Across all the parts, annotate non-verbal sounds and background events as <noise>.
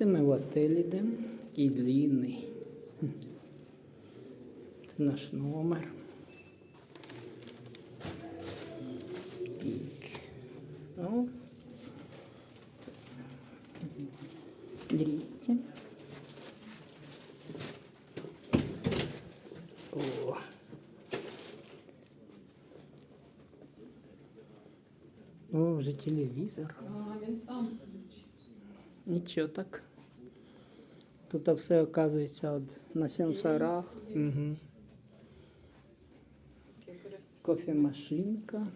Це ми в отель йдемо. Такий длинний. Це наш номер. Так. Ну. 200. О. О, вже телевізор. А, він сам включився. Нічого так. Тут все оказується от, на сенсорах. Угу. Кофемашинка.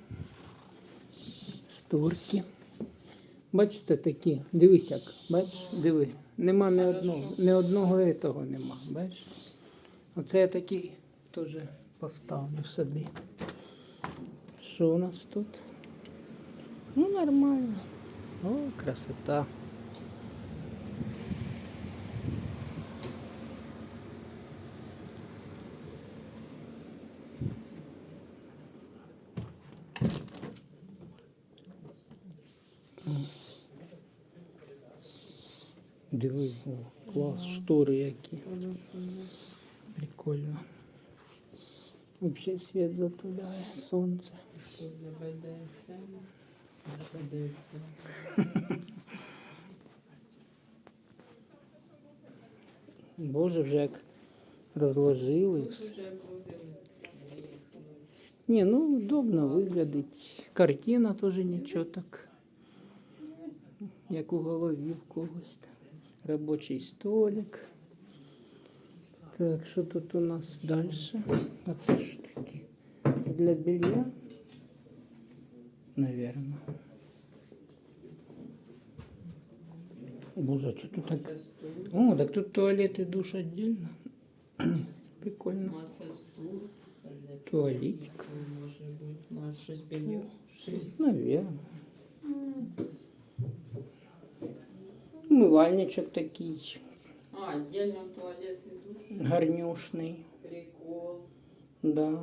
Стурки. Бачите такі. Дивись як. Бач, диви. Нема ні одного, ні одного того нема. Бачиш? Оце я такий теж поставлю собі. Що у нас тут? Ну, нормально. О, красота. Диви, о, клас, штори які. Прикольно. Взагалі світ затуляє, сонце. Боже, вже як розложили. Ні, ну удобно виглядить. Картина теж нічого так. Як у голові в когось. Робочий столик. Так, що тут у нас далі? А це що таке? Це для белья? Наверно. Боже, що тут так? О, так тут туалет і душ отдельно. <clears throat> Прикольно. Ну, а це стул. Туалетик. чого може бути. Ну, а щось белье сушити. Наверное. Умивальничок такий А, отдельно туалет і душ. гарнюшний. Прикол. Да.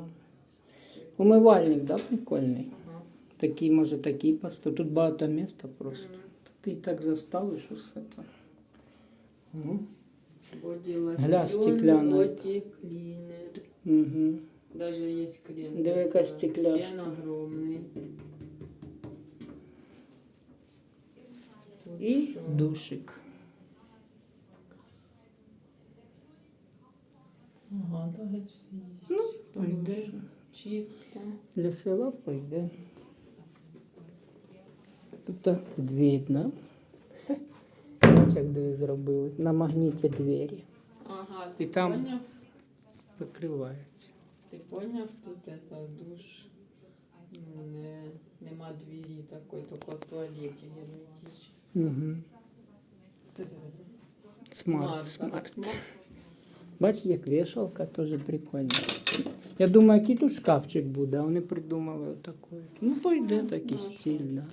Умивальник, да, прикольний. Ага. Такий, може, такий постав. Тут багато міста просто. Ти і так заставиш усе там. Угу. Гля, стекляна. Угу. Даже є крем. Диви, яка стекляшка. Крем огромний. І душик. Ага, так геть всі є. Ну, пойде. Чисто. Для села пойде. Тут видно. Як диви зробили. На магніті двері. Ага, ти І там- поняв? Закриваються. Ти поняв, тут это душ. Ну, Не, нема двери такої, тільки в туалеті герметичний. Угу. Смарт, смарт. смарт. Бач, як вішалка, теж прикольно. Я думаю, який тут шкафчик буде, а вони придумали отакий. Ну, пойде такий стиль, да.